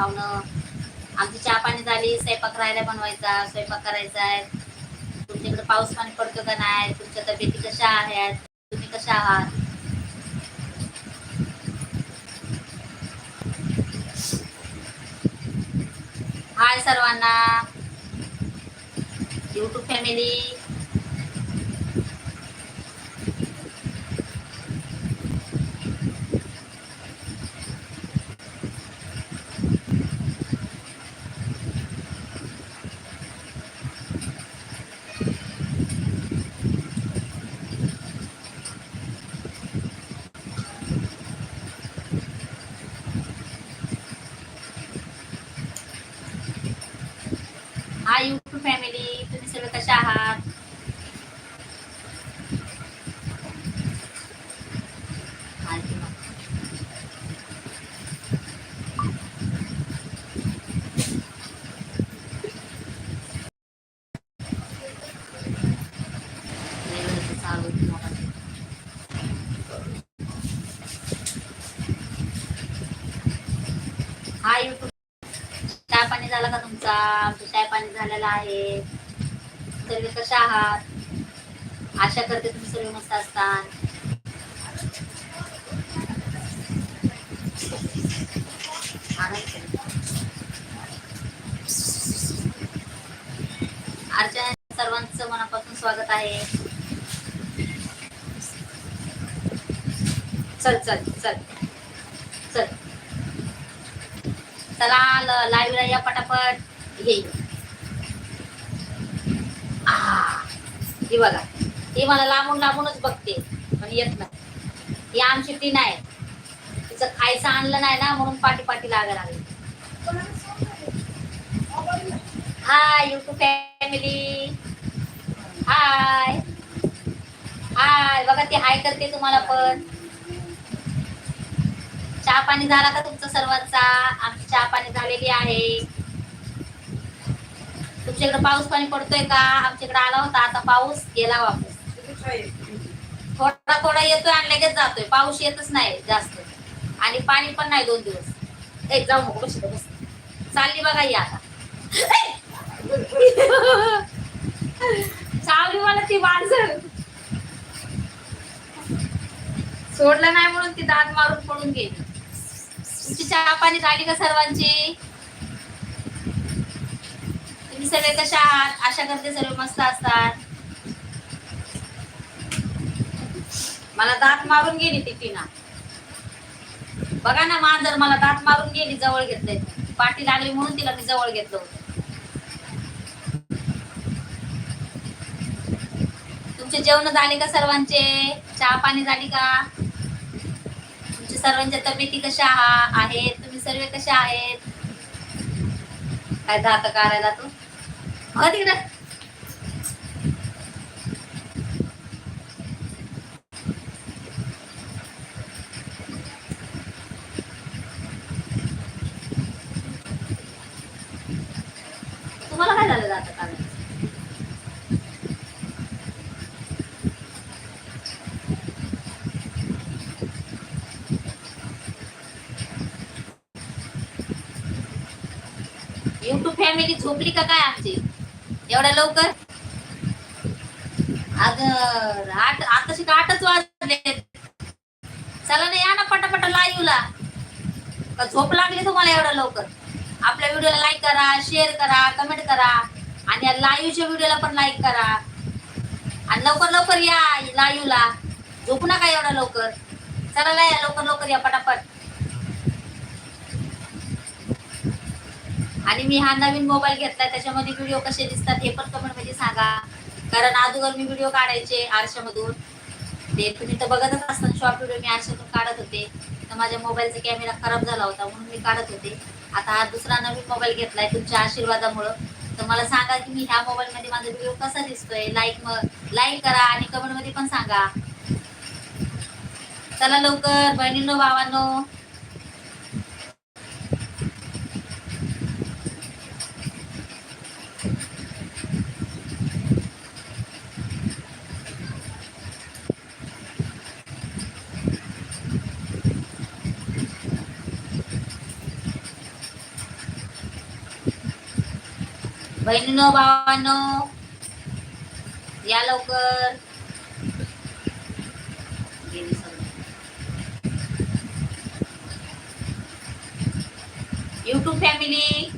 खावणं. आमची चहा पाणी झाली स्वयंपाक राहायला बनवायचा स्वयंपाक करायचा आहे. तुमच्याकडे पाऊस पाणी पडतो का नाही? तुमच्या तब्येती कशा आहेत? तुम्ही कशा आहात? हाय सर्वांना. YouTube family hi YouTube family तुम्ही सगळे कशा आहात हाय की मग. लय वेळचं चालू आहे मोबाईल. हाय युट्यूब चहा पाणी झाला का तुमचा आमचं पाणी झालेला आहे. सर्व कशा आहात? आशा करते तुम्ही सर्व मस्त असतात. अर्चना सर्वांचं मनापासून स्वागत आहे. चल चल चल. चल. चला लाईव्हला या पटापट. हे. ही बघा. ती मला लांबून लांबूनच बघते. पण येत नाही. ही आमची टीन आहे तिचं खायचं आणलं नाही ना म्हणून पाठी पाठी लागायला लागली. हाय युट्यूब फॅमिली हाय हाय बघा ती हाय करते तुम्हाला पण. चहा पाणी झाला का तुमचा सर्वांचा? आमची चहा पाणी झालेली आहे. तुमच्याकडे पाऊस पाणी पडतोय का? आमच्याकडे आला होता आता पाऊस गेला वापस. थोडा थोडा येतोय आणि लगेच जातोय. पाऊस येतच नाही जास्त. आणि पाणी पण नाही दोन दिवस. एक जाऊ नको बस बस चालली बघा ही आता. चावली मला ती माणसं. सोडलं नाही म्हणून ती दात मारून पडून गेली. चहा पाणी झाली का सर्वांची? तुम्ही सगळे कशा आहात? आशा करते सर्व मस्त असतात. मला दात मारून गेली ती टीना. बघा ना मांजर मला दात मारून गेली जवळ घेतले पाठी लागली म्हणून तिला मी जवळ घेतलं होतं. तुमचे जेवण झाले का सर्वांचे? चहा पाणी झाली का? सर्वांच्या तब्येती कशा आहेत? तुम्ही सर्व कशा आहेत? काय दात करायला तू हो तिकडे तुम्हाला काय झालं दात काढायला युट्यूब फॅमिली झोपली का काय आमची? एवढ्या लवकर? आज आठ आताशी का आठच वाजले चला ना या ना पटापट लाईव्हला का झोप लागली तुम्हाला एवढ्या लवकर? आपल्या व्हिडिओला लाईक करा शेअर करा कमेंट करा. आणि या लाईव्हच्या व्हिडिओला पण लाईक करा. आणि लवकर लवकर या लाईव्हला झोपू नका एवढ्या लवकर. चला ना या लवकर लवकर या पटापट. आणि मी हा नवीन मोबाईल घेतलाय त्याच्यामध्ये व्हिडिओ कसे दिसतात हे पण कमेंटमध्ये सांगा. कारण अगोदर मी व्हिडिओ काढायचे आरशामधून. ते तुम्ही तर बघतच असताना शॉर्ट व्हिडिओ मी आरशातून काढत होते. तर माझ्या मोबाईलचा कॅमेरा खराब झाला होता म्हणून मी काढत होते. आता हा दुसरा नवीन मोबाईल घेतलाय तुमच्या आशीर्वादामुळं. तर मला सांगा की मी ह्या मोबाईलमध्ये माझा व्हिडिओ कसा दिसतोय? लाईक मग लाईक करा आणि कमेंटमध्ये पण सांगा. चला लवकर बहिणींनो भावांनो. बहिणीनो भावांनो या लवकर. युट्यूब फॅमिली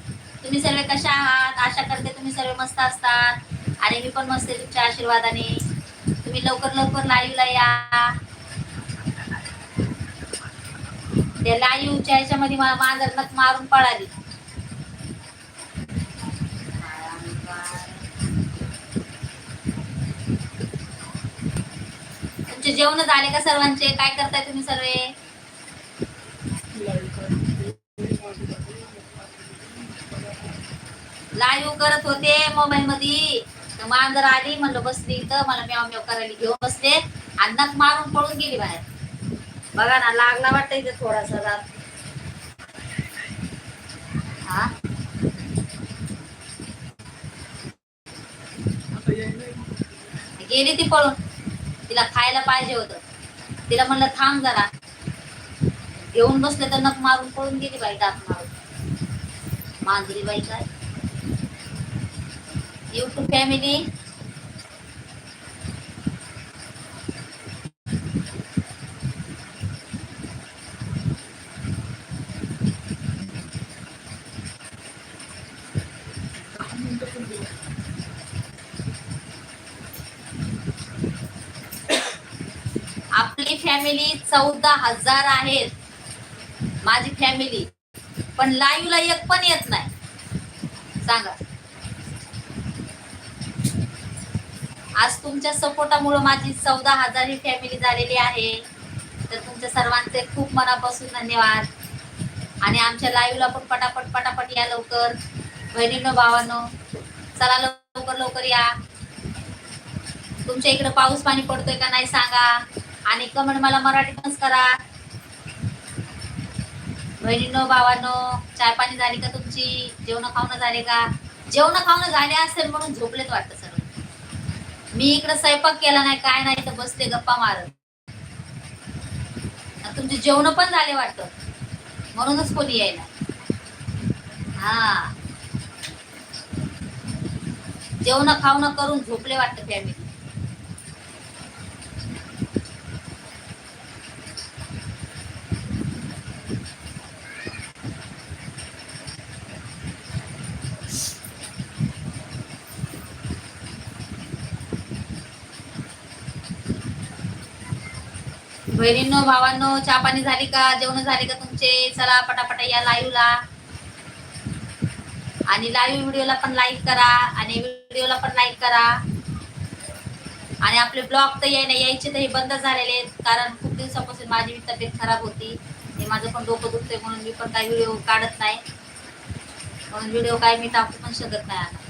तुम्ही सर्व कशा आहात? आशा करते तुम्ही सर्व मस्त असतात. आणि मी पण मस्त तुमच्या आशीर्वादाने. तुम्ही लवकर लवकर लाईव्हला या. त्या लाईव्हच्या ह्याच्यामध्ये माझं मांजर मारून पळाली. तुमचे जेवण झाले का सर्वांचे? काय करताय तुम्ही सर्वे? लाईव्ह करत होते मोबाईल मध्ये मांजर आली म्हणलं बसली इथं. मला म्याव म्याव करायला घेऊन बसले. आणि नक मारून पळून गेली बाहेर. बघा ना लागला वाटतं इथे थोडासा रात हा? गेली ती पळून. तिला खायला पाहिजे होतं. तिला म्हणलं थांब जरा. घेऊन बसले तर नख मारून पळून गेली बाई दात मारून. मांजरी बाई काय युट्यूब फॅमिली माझी फॅमिली चौदा हजार आहेत. माझी फॅमिली पण लाईव्हला एक पण येत नाही. सांगा. आज तुमच्या सपोर्टामुळे माझी चौदा हजार ही फॅमिली झालेली आहे. तर तुमच्या सर्वांचे खूप मनापासून धन्यवाद. आणि आमच्या लाईव्हला पण पटापट पटापट या लवकर. बहिणीनो भावानं चला लवकर लवकर या. तुमच्या इकडे पाऊस पाणी पडतोय का नाही सांगा. आणि कमेंट मला मराठीतच करा. बहिणीनो भावानो चाय पाणी झाली का तुमची? जेवण खावणं झाले का? जेवण खावणं झाले असेल म्हणून झोपलेत वाटतं सर्व मी इकडे स्वयंपाक केला नाही काय नाही तर बसले गप्पा मारत. तुमचे जेवण पण झाले वाटतं. म्हणूनच कोणी यायला. हा. जेवण खावणं करून झोपले वाटतं फॅमिली बहिणींनो भावांनो चहा पाणी झाली का? जेवण झाली का तुमचे? चला पटापटा या लाईव्हला आणि लाईव्ह व्हिडिओला पण लाईक करा. आणि व्हिडिओला पण लाईक करा. आणि आपले ब्लॉग तर यायला यायचे तर हे बंद झालेले आहेत. कारण खूप दिवसापासून माझी तब्येत खराब होती. हे माझं पण डोकं दुखतंय म्हणून मी पण काही व्हिडिओ काढत नाही. म्हणून व्हिडिओ काय मी टाकू पण शकत नाही आता.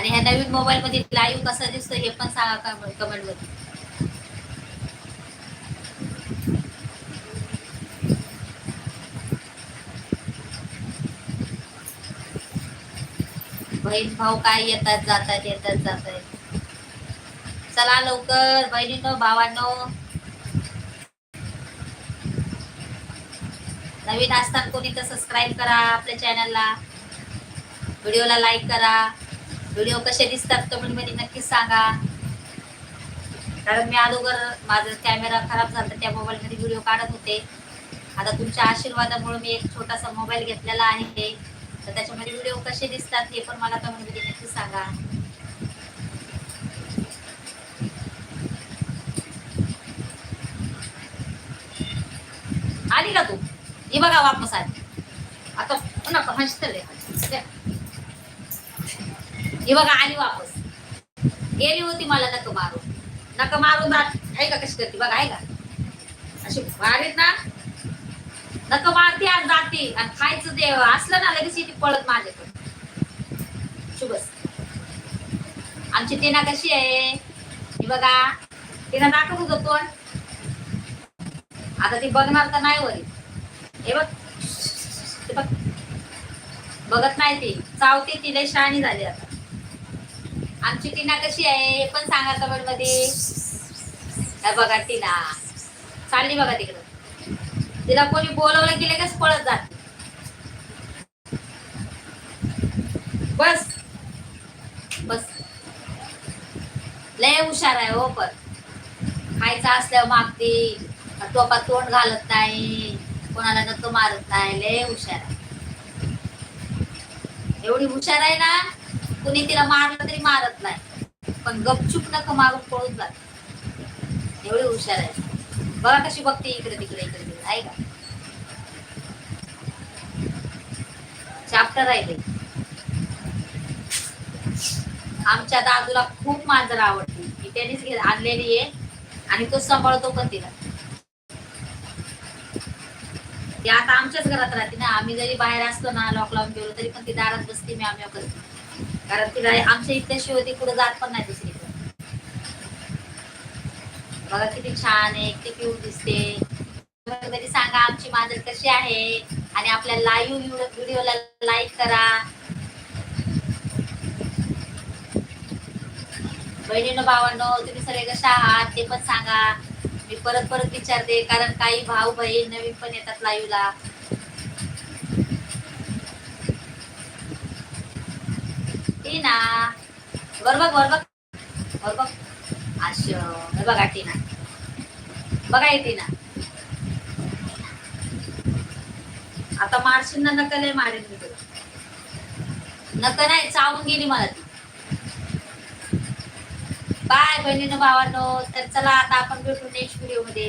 आणि ह्या नवीन मोबाईल मध्ये लाईव्ह कसं दिसतं हे पण सांगा कमेंटमध्ये? बहीण भाऊ काय येतात जातात येतात जातात. चला लवकर बहिणीनो भावांनो. नवीन असताना कोणी तर सबस्क्राईब करा आपल्या चॅनलला व्हिडिओला लाईक करा. व्हिडिओ कसे दिसतात कमेंटमध्ये नक्कीच सांगा. कारण मी अगोदर माझा कॅमेरा खराब झाला त्या मोबाईल मध्ये व्हिडिओ काढत होते. आता तुमच्या आशीर्वादामुळे मी एक छोटासा मोबाईल घेतलेला आहे. तर त्याच्यामध्ये व्हिडिओ कसे दिसतात हे पण मला कमेंटमध्ये नक्कीच सांगा. आली का तू? हे बघा वापस आली. आता नका हसतले ही बघा आली वापस. गेली होती मला नक मारून. नक मारून राहत. आहे का? कशी करते? बघा आहे का? अशी भारीत ना. नक मारते आणि जाते. आणि खायचं ते असलं ना लगेच ती पळत माझ्याकडे. शुभस आमची टीना कशी आहे? ही बघा. टीना दाखवू तुझं तोंड आता ती बघणार तर नाही वरी. हे बघ. ते बघ. बघत नाही ती. चावते ती. लय शहाणी झाली आता. आमची टीना कशी आहे? हे पण सांगा कबडमध्ये बघा टीना. चालली बघा तिकडं. तिला कोणी बोलवलं की लगेच पळत जात. बस. बस. लय हुशार आहे हो पण. खायचं असल्यावर मागते. टोपात तोंड घालत नाही. कोणाला नको मारत नाही. लय हुशार आहे. एवढी हुशार आहे ना? कुणी तिला मारलं तरी मारत नाही. पण गपचूप नका मारून पळून जात एवढी हुशार आहे. बघा कशी बघते इकडे तिकडे इकडे तिकडे. आहे का? चाप्टर राहिले आमच्या दादूला खूप मांजर आवडते मी त्यानेच आणलेली आहे आणि तो सांभाळतो पण तिला. ती आता आमच्याच घरात राहते ना. आम्ही जरी बाहेर असलो ना लॉक लावून गेलो तरी पण ती दारात बसते मी आम्ही करते. कारण तिला आमच्या इथल्याशिवाय ती कुठं जात पण नाही दुसरीकडे. बघा किती छान आहे किती दिसते. तरी सांगा आमची मांजर कशी आहे? आणि आपल्या लाईव्ह व्हिडिओला लाईक करा. बहिणीनं भावांनो तुम्ही सगळे कशा आहात? ते पण सांगा. मी परत परत विचारते कारण काही भाऊ बहीण नवीन पण येतात लाईव्हला टीना. वर बघ वर बघ. वर बघ. आश हे बघा टीना. बघा टीना. आता मारशील ना नका लय मारेन मी तुला. नका नाही चावून गेली मला ती. बाय बहिणीनं भावानो तर चला आता आपण भेटू नेक्स्ट व्हिडिओमध्ये.